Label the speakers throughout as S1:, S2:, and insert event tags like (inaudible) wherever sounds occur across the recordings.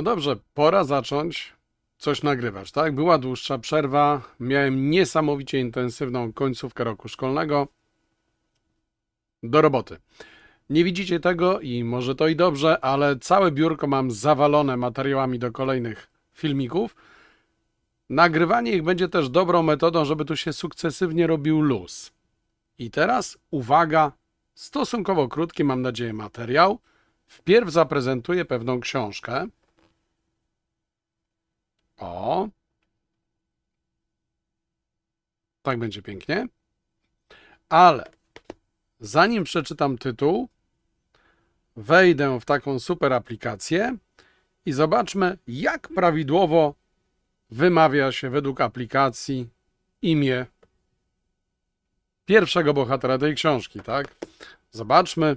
S1: No dobrze, pora zacząć coś nagrywać, tak? Była dłuższa przerwa, miałem niesamowicie intensywną końcówkę roku szkolnego. Do roboty. Nie widzicie tego i może to i dobrze, ale całe biurko mam zawalone materiałami do kolejnych filmików. Nagrywanie ich będzie też dobrą metodą, żeby tu się sukcesywnie robił luz. I teraz uwaga, stosunkowo krótki, mam nadzieję, materiał. Wpierw zaprezentuję pewną książkę. O. Tak będzie pięknie. Ale zanim przeczytam tytuł, wejdę w taką super aplikację i zobaczmy, jak prawidłowo wymawia się według aplikacji imię pierwszego bohatera tej książki, tak? Zobaczmy.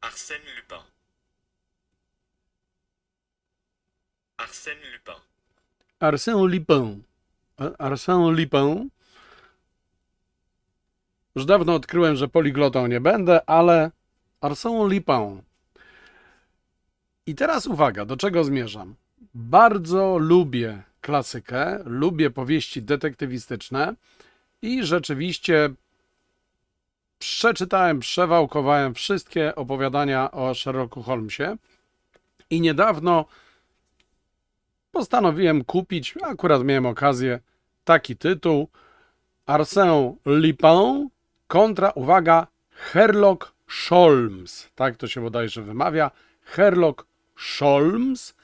S2: Arsène Lupin. Arsène Lupin.
S1: Arsène Lupin. A- Arsène Lupin. Już dawno odkryłem, że poliglotą nie będę, ale Arsène Lupin. I teraz uwaga, do czego zmierzam? Bardzo lubię klasykę, lubię powieści detektywistyczne i rzeczywiście przeczytałem, przewałkowałem wszystkie opowiadania o Sherlocku Holmesie i niedawno postanowiłem kupić, akurat miałem okazję, taki tytuł Arsène Lupin kontra, uwaga, Sherlock Holmes. Tak to się bodajże wymawia. Sherlock Holmes.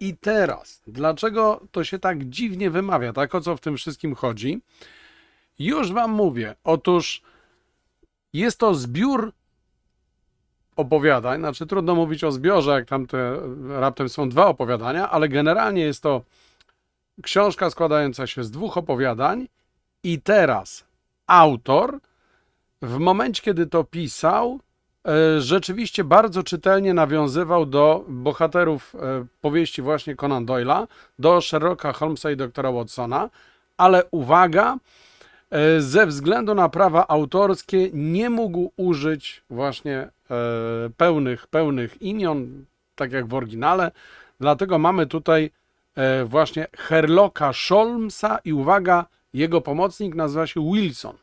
S1: I teraz, dlaczego to się tak dziwnie wymawia? Tak o co w tym wszystkim chodzi? Już wam mówię. Otóż jest to zbiór opowiadań, znaczy trudno mówić o zbiorze, jak tam te raptem są dwa opowiadania, ale generalnie jest to książka składająca się z dwóch opowiadań i teraz autor w momencie, kiedy to pisał, e, rzeczywiście bardzo czytelnie nawiązywał do bohaterów e, powieści właśnie Conan Doyle'a, do Sherlocka Holmesa i doktora Watsona, ale uwaga, e, ze względu na prawa autorskie nie mógł użyć właśnie pełnych, pełnych imion, tak jak w oryginale, dlatego mamy tutaj e, właśnie Sherlocka Holmesa i uwaga, jego pomocnik nazywa się Wilson.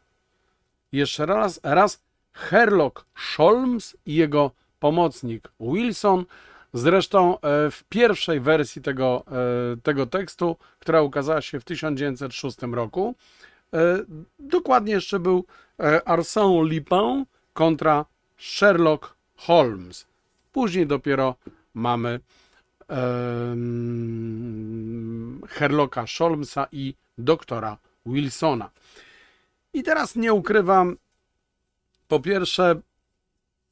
S1: Jeszcze raz, raz Sherlock Holmes i jego pomocnik Wilson. Zresztą e, w pierwszej wersji tego, e, tego tekstu, która ukazała się w 1906 roku, e, dokładnie jeszcze był e, Arsène Lupin kontra Sherlock Holmes. Później dopiero mamy em, Sherlocka Holmesa i doktora Wilsona. I teraz nie ukrywam, po pierwsze,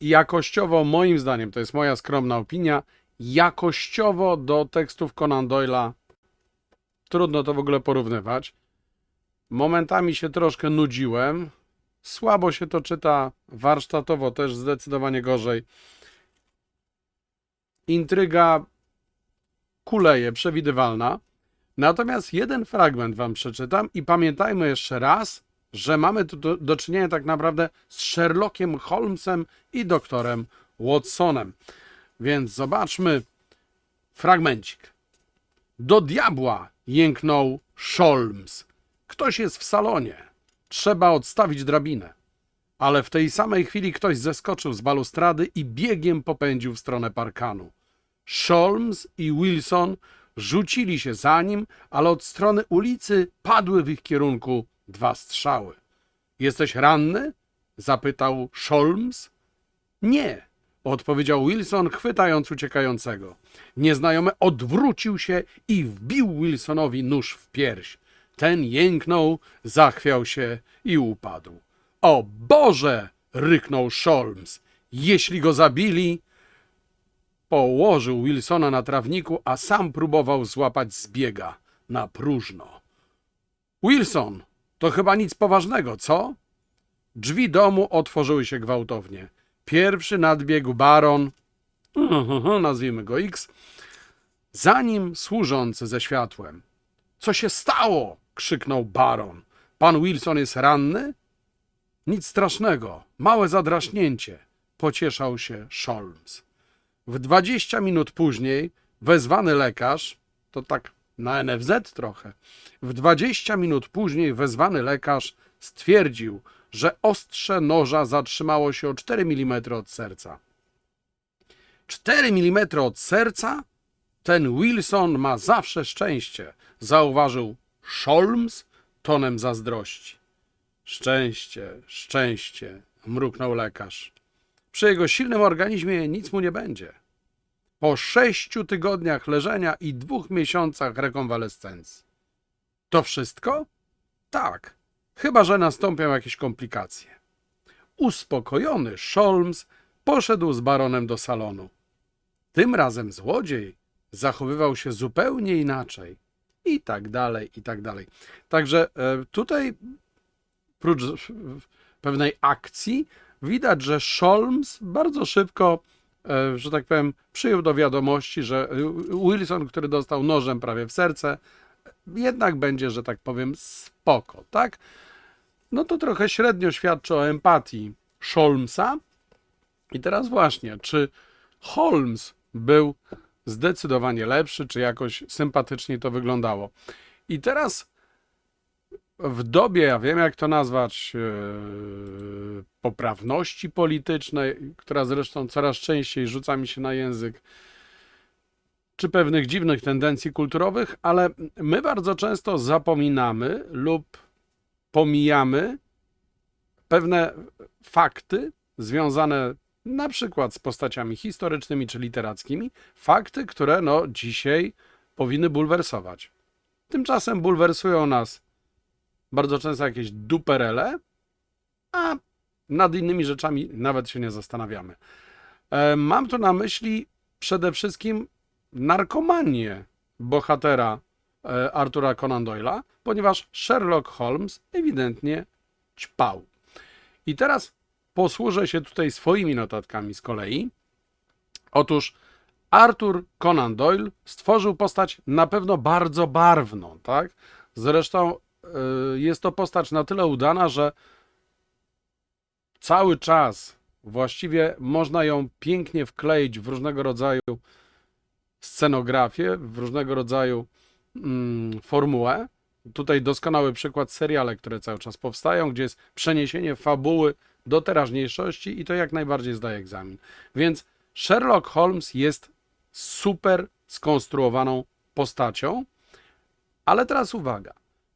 S1: jakościowo, moim zdaniem, to jest moja skromna opinia, jakościowo do tekstów Conan Doyle'a trudno to w ogóle porównywać. Momentami się troszkę nudziłem. Słabo się to czyta, warsztatowo też zdecydowanie gorzej. Intryga kuleje, przewidywalna. Natomiast jeden fragment wam przeczytam i pamiętajmy jeszcze raz, że mamy tu do, do czynienia tak naprawdę z Sherlockiem Holmesem i doktorem Watsonem. Więc zobaczmy fragmencik. Do diabła jęknął Holmes. Ktoś jest w salonie. Trzeba odstawić drabinę. Ale w tej samej chwili ktoś zeskoczył z balustrady i biegiem popędził w stronę parkanu. Holmes i Wilson rzucili się za nim, ale od strony ulicy padły w ich kierunku dwa strzały. Jesteś ranny? zapytał Holmes. Nie, odpowiedział Wilson, chwytając uciekającego. Nieznajomy odwrócił się i wbił Wilsonowi nóż w pierś. Ten jęknął, zachwiał się i upadł. O Boże! ryknął Holmes. Jeśli go zabili, Położył Wilsona na trawniku, a sam próbował złapać zbiega na próżno. Wilson, to chyba nic poważnego, co? Drzwi domu otworzyły się gwałtownie. Pierwszy nadbiegł baron, (laughs) nazwijmy go X, za nim służący ze światłem. Co się stało? Krzyknął baron. Pan Wilson jest ranny? Nic strasznego, małe zadraśnięcie, pocieszał się Holmes. W 20 minut później wezwany lekarz, to tak na NFZ trochę, w 20 minut później wezwany lekarz stwierdził, że ostrze noża zatrzymało się o 4 mm od serca. 4 mm od serca? Ten Wilson ma zawsze szczęście, zauważył Sholmes tonem zazdrości. Szczęście, szczęście, mruknął lekarz. Przy jego silnym organizmie nic mu nie będzie. Po sześciu tygodniach leżenia i dwóch miesiącach rekonwalescencji. To wszystko? Tak, chyba że nastąpią jakieś komplikacje. Uspokojony Sholmes poszedł z baronem do salonu. Tym razem złodziej zachowywał się zupełnie inaczej. I tak dalej, i tak dalej. Także e, tutaj, prócz pewnej akcji, widać, że Sholmes bardzo szybko, e, że tak powiem, przyjął do wiadomości, że Wilson, który dostał nożem prawie w serce, jednak będzie, że tak powiem, spoko, tak? No to trochę średnio świadczy o empatii Sholmesa. I teraz właśnie, czy Holmes był zdecydowanie lepszy, czy jakoś sympatycznie to wyglądało. I teraz w dobie, ja wiem jak to nazwać, yy, poprawności politycznej, która zresztą coraz częściej rzuca mi się na język, czy pewnych dziwnych tendencji kulturowych, ale my bardzo często zapominamy lub pomijamy pewne fakty związane na przykład z postaciami historycznymi czy literackimi, fakty, które no dzisiaj powinny bulwersować. Tymczasem bulwersują nas bardzo często jakieś duperele, a nad innymi rzeczami nawet się nie zastanawiamy. E, mam tu na myśli przede wszystkim narkomanię bohatera e, Artura Conan Doyle'a, ponieważ Sherlock Holmes ewidentnie ćpał. I teraz posłużę się tutaj swoimi notatkami z kolei. Otóż Arthur Conan Doyle stworzył postać na pewno bardzo barwną, tak? Zresztą yy, jest to postać na tyle udana, że cały czas właściwie można ją pięknie wkleić w różnego rodzaju scenografię, w różnego rodzaju mm, formułę. Tutaj doskonały przykład seriale, które cały czas powstają, gdzie jest przeniesienie fabuły do teraźniejszości i to jak najbardziej zdaje egzamin. Więc Sherlock Holmes jest super skonstruowaną postacią, ale teraz uwaga.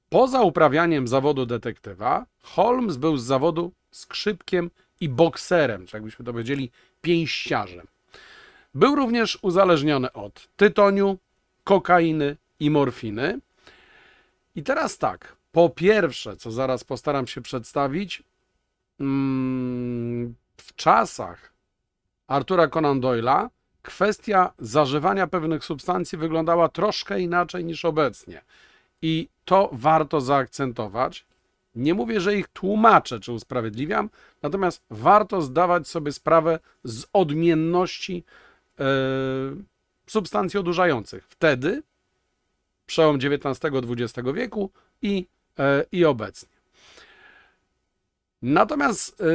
S1: Poza uprawianiem zawodu detektywa, Holmes był z zawodu skrzypkiem i bokserem, czy jakbyśmy to powiedzieli, pięściarzem. Był również uzależniony od tytoniu, kokainy i morfiny. I teraz tak, po pierwsze, co zaraz postaram się przedstawić, mm, w czasach Artura Conan Doyle'a kwestia zażywania pewnych substancji wyglądała troszkę inaczej niż obecnie. I to warto zaakcentować. Nie mówię, że ich tłumaczę czy usprawiedliwiam, natomiast warto zdawać sobie sprawę z odmienności e, substancji odurzających. Wtedy, przełom XIX-XX wieku i, e, i obecnie. Natomiast y,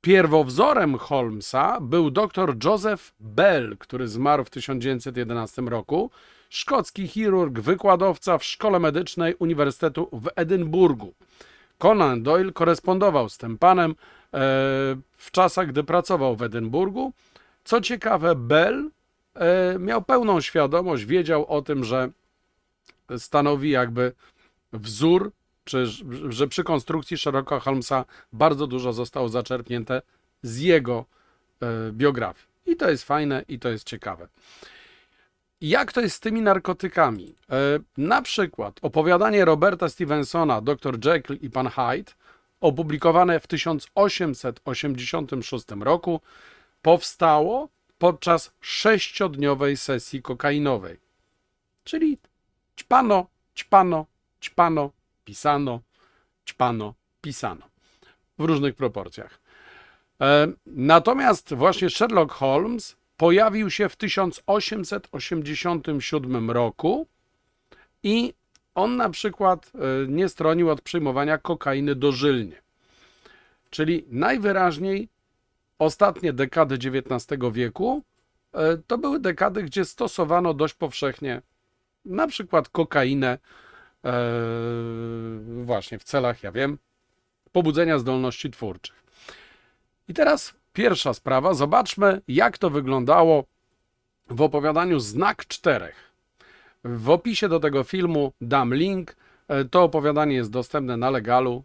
S1: pierwowzorem Holmesa był dr Joseph Bell, który zmarł w 1911 roku, szkocki chirurg, wykładowca w szkole medycznej Uniwersytetu w Edynburgu. Conan Doyle korespondował z tym panem e, w czasach, gdy pracował w Edynburgu. Co ciekawe, Bell e, miał pełną świadomość, wiedział o tym, że stanowi jakby wzór czy, że przy konstrukcji Sherlocka Holmesa bardzo dużo zostało zaczerpnięte z jego e, biografii. I to jest fajne i to jest ciekawe. Jak to jest z tymi narkotykami? E, na przykład opowiadanie Roberta Stevensona Dr. Jekyll i Pan Hyde, opublikowane w 1886 roku, powstało podczas sześciodniowej sesji kokainowej. Czyli ćpano, ćpano, ćpano, pisano, ćpano, pisano w różnych proporcjach. E, natomiast właśnie Sherlock Holmes pojawił się w 1887 roku i on na przykład e, nie stronił od przyjmowania kokainy dożylnie. Czyli najwyraźniej ostatnie dekady XIX wieku e, to były dekady, gdzie stosowano dość powszechnie na przykład kokainę, e, właśnie w celach, ja wiem, pobudzenia zdolności twórczych. I teraz pierwsza sprawa. Zobaczmy, jak to wyglądało w opowiadaniu Znak Czterech. W opisie do tego filmu dam link. E, To opowiadanie jest dostępne na legalu e,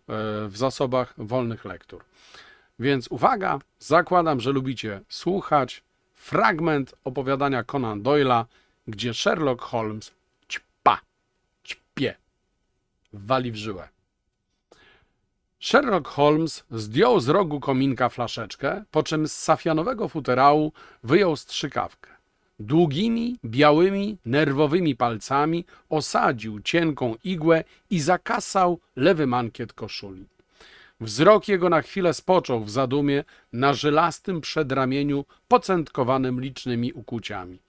S1: w zasobach wolnych lektur. Więc uwaga, zakładam, że lubicie słuchać fragment opowiadania Conan Doyle'a, gdzie Sherlock Holmes ćpie, wali w żyłę. Sherlock Holmes zdjął z rogu kominka flaszeczkę, po czym z safianowego futerału wyjął strzykawkę. Długimi, białymi, nerwowymi palcami osadził cienką igłę i zakasał lewy mankiet koszuli. Wzrok jego na chwilę spoczął w zadumie na żylastym przedramieniu pocętkowanym licznymi ukuciami.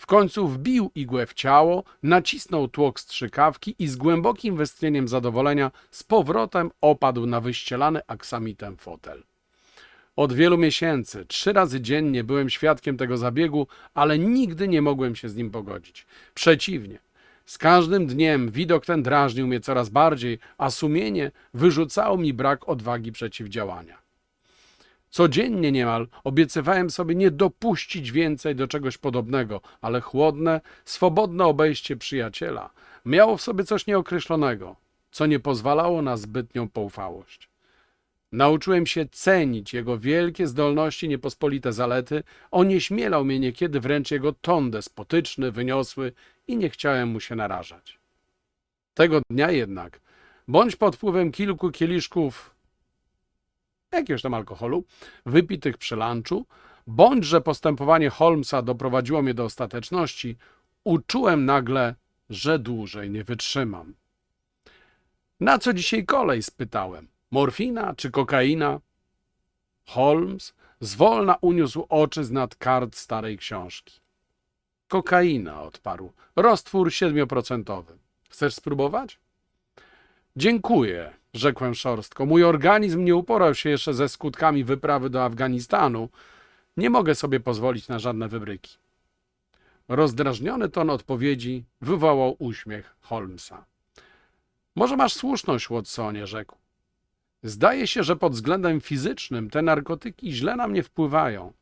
S1: W końcu wbił igłę w ciało, nacisnął tłok strzykawki i z głębokim westchnieniem zadowolenia z powrotem opadł na wyścielany aksamitem fotel. Od wielu miesięcy, trzy razy dziennie byłem świadkiem tego zabiegu, ale nigdy nie mogłem się z nim pogodzić. Przeciwnie, z każdym dniem widok ten drażnił mnie coraz bardziej, a sumienie wyrzucało mi brak odwagi przeciwdziałania. Codziennie niemal obiecywałem sobie nie dopuścić więcej do czegoś podobnego, ale chłodne, swobodne obejście przyjaciela miało w sobie coś nieokreślonego, co nie pozwalało na zbytnią poufałość. Nauczyłem się cenić jego wielkie zdolności, niepospolite zalety. Onieśmielał mnie niekiedy wręcz jego ton despotyczny, wyniosły i nie chciałem mu się narażać. Tego dnia jednak, bądź pod wpływem kilku kieliszków jakiegoś tam alkoholu, wypitych przy lunchu, bądź że postępowanie Holmesa doprowadziło mnie do ostateczności, uczułem nagle, że dłużej nie wytrzymam. Na co dzisiaj kolej? spytałem. Morfina czy kokaina? Holmes zwolna uniósł oczy z nad kart starej książki. Kokaina, odparł. Roztwór siedmioprocentowy. Chcesz spróbować? Dziękuję, rzekłem szorstko. Mój organizm nie uporał się jeszcze ze skutkami wyprawy do Afganistanu. Nie mogę sobie pozwolić na żadne wybryki. Rozdrażniony ton odpowiedzi wywołał uśmiech Holmesa. Może masz słuszność, Watsonie, rzekł. Zdaje się, że pod względem fizycznym te narkotyki źle na mnie wpływają.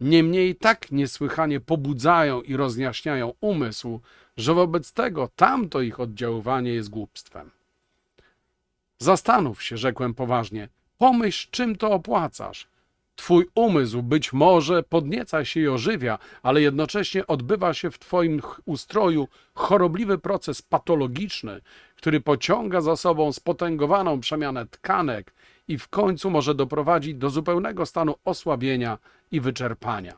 S1: Niemniej tak niesłychanie pobudzają i rozjaśniają umysł, że wobec tego tamto ich oddziaływanie jest głupstwem. Zastanów się, rzekłem poważnie. Pomyśl, czym to opłacasz. Twój umysł być może podnieca się i ożywia, ale jednocześnie odbywa się w Twoim ustroju chorobliwy proces patologiczny, który pociąga za sobą spotęgowaną przemianę tkanek i w końcu może doprowadzić do zupełnego stanu osłabienia i wyczerpania.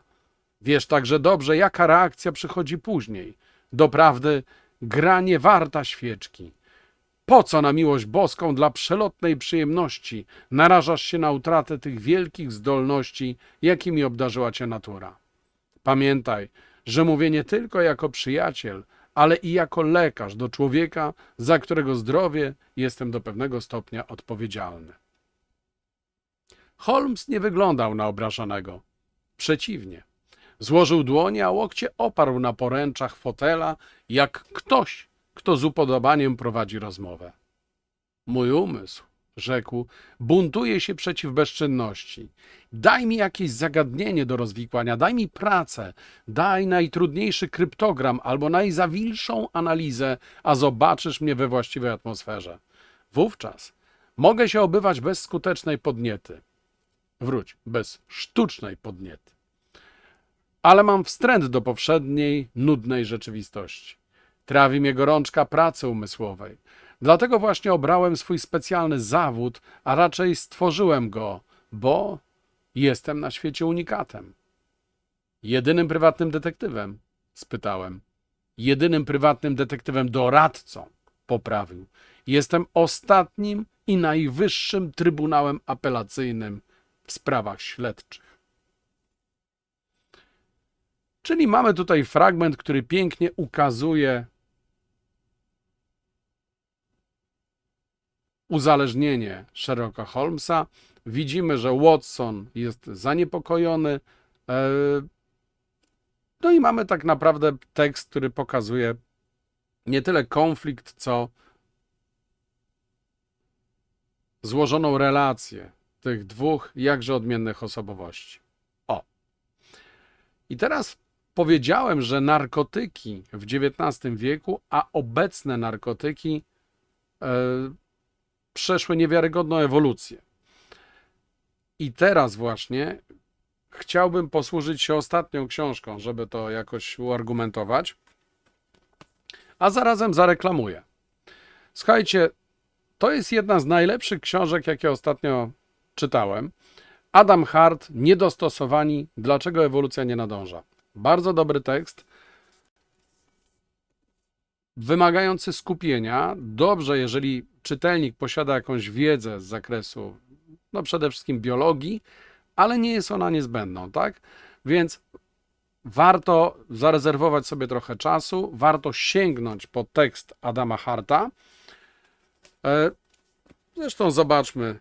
S1: Wiesz także dobrze, jaka reakcja przychodzi później. Doprawdy, gra nie warta świeczki. Po co na miłość boską dla przelotnej przyjemności narażasz się na utratę tych wielkich zdolności, jakimi obdarzyła cię natura? Pamiętaj, że mówię nie tylko jako przyjaciel, ale i jako lekarz do człowieka, za którego zdrowie jestem do pewnego stopnia odpowiedzialny. Holmes nie wyglądał na obrażonego. Przeciwnie. Złożył dłonie, a łokcie oparł na poręczach fotela, jak ktoś, kto z upodobaniem prowadzi rozmowę. Mój umysł, rzekł, buntuje się przeciw bezczynności. Daj mi jakieś zagadnienie do rozwikłania, daj mi pracę, daj najtrudniejszy kryptogram albo najzawilszą analizę, a zobaczysz mnie we właściwej atmosferze. Wówczas mogę się obywać bez skutecznej podniety. Wróć, bez sztucznej podniety. Ale mam wstręt do powszedniej, nudnej rzeczywistości. Trawi mnie gorączka pracy umysłowej. Dlatego właśnie obrałem swój specjalny zawód, a raczej stworzyłem go, bo jestem na świecie unikatem. Jedynym prywatnym detektywem? spytałem. Jedynym prywatnym detektywem doradcą, poprawił. Jestem ostatnim i najwyższym trybunałem apelacyjnym w sprawach śledczych. Czyli mamy tutaj fragment, który pięknie ukazuje uzależnienie Sherlocka Holmesa. Widzimy, że Watson jest zaniepokojony. E, No i mamy tak naprawdę tekst, który pokazuje nie tyle konflikt, co złożoną relację tych dwóch jakże odmiennych osobowości. O. I teraz powiedziałem, że narkotyki w XIX wieku, a obecne narkotyki e, przeszły niewiarygodną ewolucję. I teraz właśnie chciałbym posłużyć się ostatnią książką, żeby to jakoś uargumentować, a zarazem zareklamuję. Słuchajcie, to jest jedna z najlepszych książek, jakie ostatnio czytałem. Adam Hart, Niedostosowani, dlaczego ewolucja nie nadąża. Bardzo dobry tekst, wymagający skupienia. Dobrze, jeżeli czytelnik posiada jakąś wiedzę z zakresu, no przede wszystkim biologii, ale nie jest ona niezbędną, tak? Więc warto zarezerwować sobie trochę czasu, warto sięgnąć po tekst Adama Harta. E, Zresztą zobaczmy,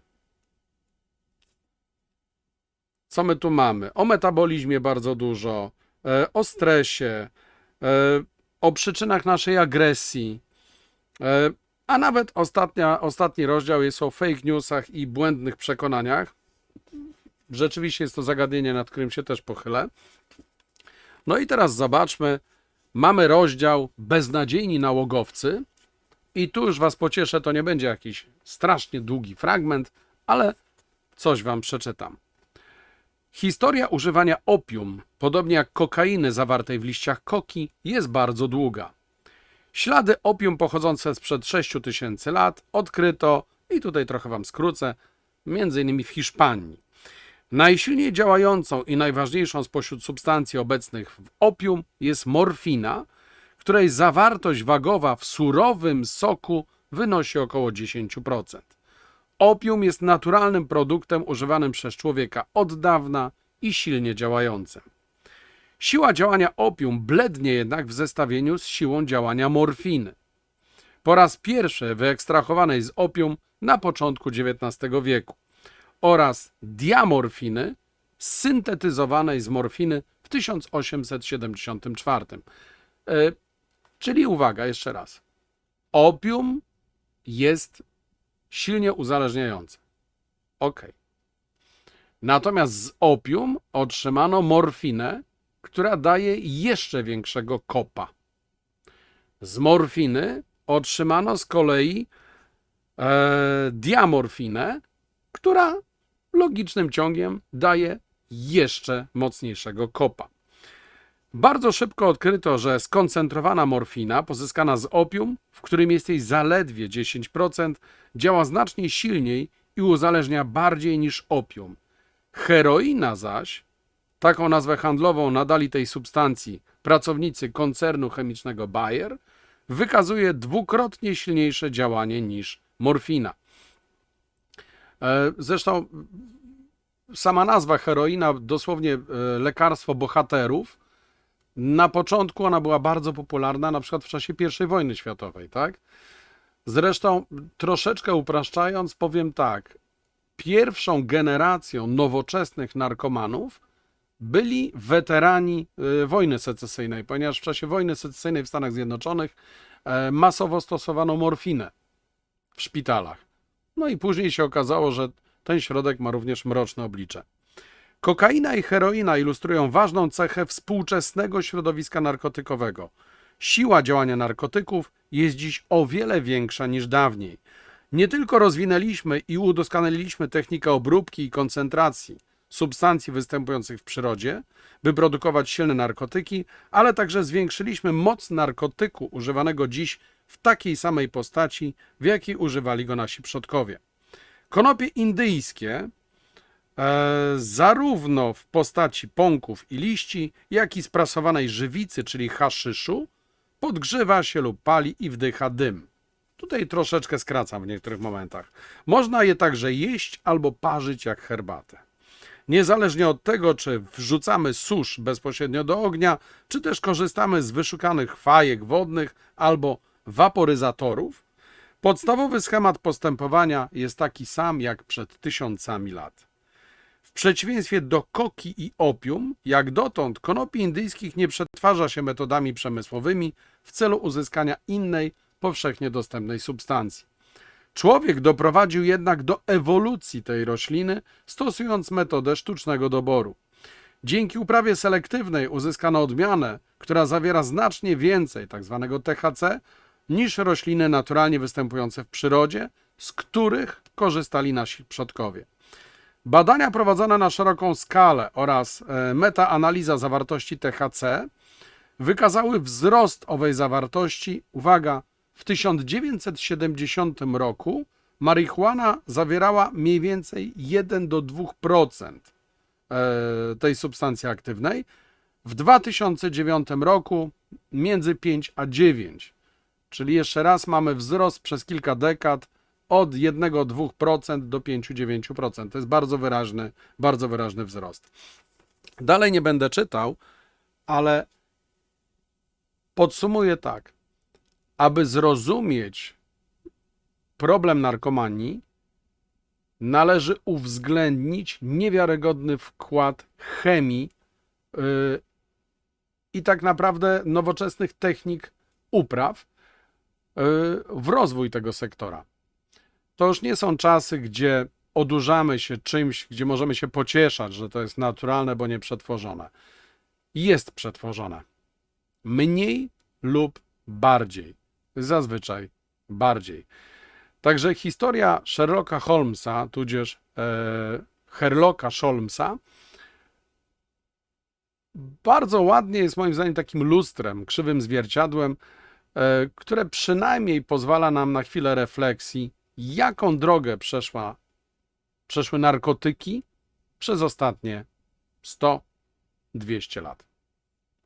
S1: co my tu mamy. O metabolizmie bardzo dużo, e, o stresie, e, o przyczynach naszej agresji, e, a nawet ostatnia, ostatni rozdział jest o fake newsach i błędnych przekonaniach. Rzeczywiście jest to zagadnienie, nad którym się też pochylę. No i teraz zobaczmy. Mamy rozdział Beznadziejni nałogowcy. I tu już Was pocieszę, to nie będzie jakiś strasznie długi fragment, ale coś Wam przeczytam. Historia używania opium, podobnie jak kokainy zawartej w liściach koki, jest bardzo długa. Ślady opium pochodzące sprzed 6 tysięcy lat odkryto, i tutaj trochę Wam skrócę, innymi w Hiszpanii. Najsilniej działającą i najważniejszą spośród substancji obecnych w opium jest morfina, której zawartość wagowa w surowym soku wynosi około 10%. Opium jest naturalnym produktem używanym przez człowieka od dawna i silnie działającym. Siła działania opium blednie jednak w zestawieniu z siłą działania morfiny. Po raz pierwszy wyekstrahowanej z opium na początku XIX wieku oraz diamorfiny syntetyzowanej z morfiny w 1874. E, Czyli uwaga, jeszcze raz. Opium jest silnie uzależniające. Ok. Natomiast z opium otrzymano morfinę, która daje jeszcze większego kopa. Z morfiny otrzymano z kolei e, diamorfinę, która logicznym ciągiem daje jeszcze mocniejszego kopa. Bardzo szybko odkryto, że skoncentrowana morfina pozyskana z opium, w którym jest jej zaledwie 10%, działa znacznie silniej i uzależnia bardziej niż opium. Heroina zaś, taką nazwę handlową nadali tej substancji pracownicy koncernu chemicznego Bayer, wykazuje dwukrotnie silniejsze działanie niż morfina. E, Zresztą sama nazwa heroina, dosłownie e, lekarstwo bohaterów, na początku ona była bardzo popularna, na przykład w czasie I wojny światowej, tak? Zresztą, troszeczkę upraszczając, powiem tak. Pierwszą generacją nowoczesnych narkomanów byli weterani y, wojny secesyjnej, ponieważ w czasie wojny secesyjnej w Stanach Zjednoczonych e, masowo stosowano morfinę w szpitalach. No i później się okazało, że ten środek ma również mroczne oblicze. Kokaina i heroina ilustrują ważną cechę współczesnego środowiska narkotykowego. Siła działania narkotyków jest dziś o wiele większa niż dawniej. Nie tylko rozwinęliśmy i udoskonaliliśmy technikę obróbki i koncentracji substancji występujących w przyrodzie, by produkować silne narkotyki, ale także zwiększyliśmy moc narkotyku używanego dziś w takiej samej postaci, w jakiej używali go nasi przodkowie. Konopie indyjskie zarówno w postaci pąków i liści, jak i sprasowanej żywicy, czyli haszyszu, podgrzewa się lub pali i wdycha dym. Tutaj troszeczkę skracam w niektórych momentach. Można je także jeść albo parzyć jak herbatę. Niezależnie od tego, czy wrzucamy susz bezpośrednio do ognia, czy też korzystamy z wyszukanych fajek wodnych albo waporyzatorów, podstawowy schemat postępowania jest taki sam jak przed tysiącami lat. W przeciwieństwie do koki i opium, jak dotąd konopi indyjskich nie przetwarza się metodami przemysłowymi w celu uzyskania innej, powszechnie dostępnej substancji. Człowiek doprowadził jednak do ewolucji tej rośliny, stosując metodę sztucznego doboru. Dzięki uprawie selektywnej uzyskano odmianę, która zawiera znacznie więcej tzw. THC niż rośliny naturalnie występujące w przyrodzie, z których korzystali nasi przodkowie. Badania prowadzone na szeroką skalę oraz e, metaanaliza zawartości THC wykazały wzrost owej zawartości, uwaga, w 1970 roku marihuana zawierała mniej więcej 1 do 2% e, tej substancji aktywnej, w 2009 roku między 5 a 9. Czyli jeszcze raz mamy wzrost przez kilka dekad od 1-2% do 5-9%. To jest bardzo wyraźny, bardzo wyraźny wzrost. Dalej nie będę czytał, ale podsumuję tak. Aby zrozumieć problem narkomanii, należy uwzględnić niewiarygodny wkład chemii yy, i tak naprawdę nowoczesnych technik upraw yy, w rozwój tego sektora. To już nie są czasy, gdzie odurzamy się czymś, gdzie możemy się pocieszać, że to jest naturalne, bo nie przetworzone. Jest przetworzone. Mniej lub bardziej. Zazwyczaj bardziej. Także historia Sherlocka Holmesa, tudzież e, Herlocka Holmesa, bardzo ładnie jest moim zdaniem takim lustrem, krzywym zwierciadłem, e, które przynajmniej pozwala nam na chwilę refleksji, jaką drogę przeszła, przeszły narkotyki przez ostatnie 100-200 lat.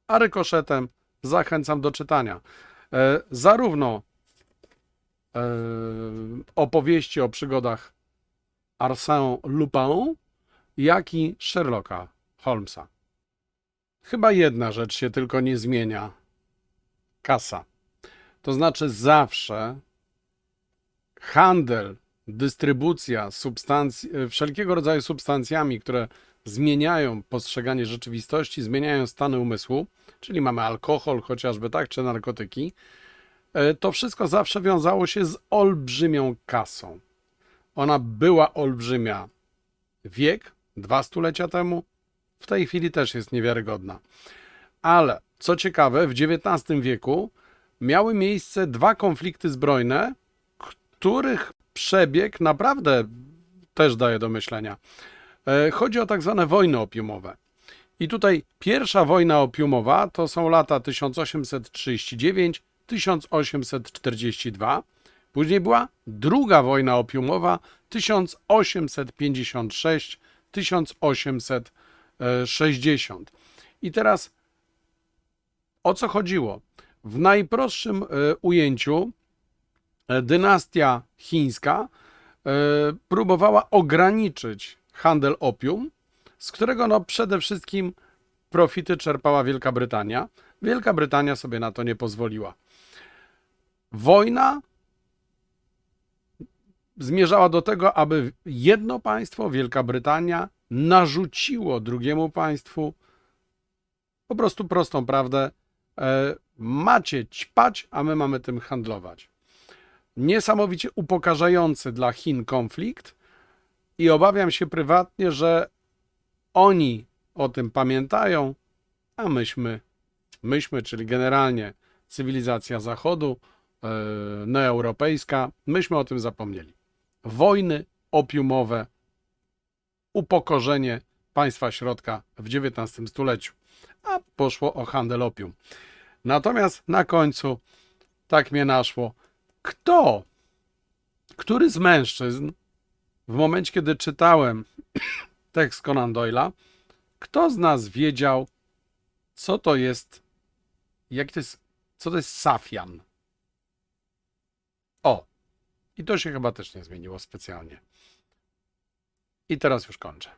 S1: A rykoszetem zachęcam do czytania e, zarówno e, opowieści o przygodach Arsène Lupin, jak i Sherlocka Holmesa. Chyba jedna rzecz się tylko nie zmienia. Kasa. To znaczy zawsze handel, dystrybucja e, wszelkiego rodzaju substancjami, które zmieniają postrzeganie rzeczywistości, zmieniają stany umysłu, czyli mamy alkohol chociażby, tak, czy narkotyki, e, to wszystko zawsze wiązało się z olbrzymią kasą. Ona była olbrzymia wiek, dwa stulecia temu, w tej chwili też jest niewiarygodna. Ale co ciekawe, w XIX wieku miały miejsce dwa konflikty zbrojne, których przebieg naprawdę też daje do myślenia. E, Chodzi o tak zwane wojny opiumowe. I tutaj pierwsza wojna opiumowa to są lata 1839-1842. Później była druga wojna opiumowa 1856-1860. I teraz o co chodziło? W najprostszym e, ujęciu dynastia chińska e, próbowała ograniczyć handel opium, z którego no przede wszystkim profity czerpała Wielka Brytania. Wielka Brytania sobie na to nie pozwoliła. Wojna zmierzała do tego, aby jedno państwo, Wielka Brytania, narzuciło drugiemu państwu po prostu prostą prawdę. E, macie ćpać, a my mamy tym handlować. Niesamowicie upokarzający dla Chin konflikt i obawiam się prywatnie, że oni o tym pamiętają, a myśmy, myśmy, czyli generalnie cywilizacja Zachodu, yy, neoeuropejska, myśmy o tym zapomnieli. Wojny opiumowe, upokorzenie państwa środka w XIX stuleciu, a poszło o handel opium. Natomiast na końcu tak mnie naszło. Kto, który z mężczyzn w momencie, kiedy czytałem (clears throat) tekst Conan Doyle'a, kto z nas wiedział, co to jest, jak to jest, co to jest safian? O, i to się chyba też nie zmieniło specjalnie. I teraz już kończę.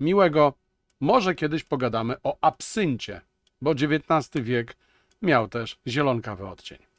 S1: Miłego, może kiedyś pogadamy o absyncie, bo XIX wiek miał też zielonkawy odcień.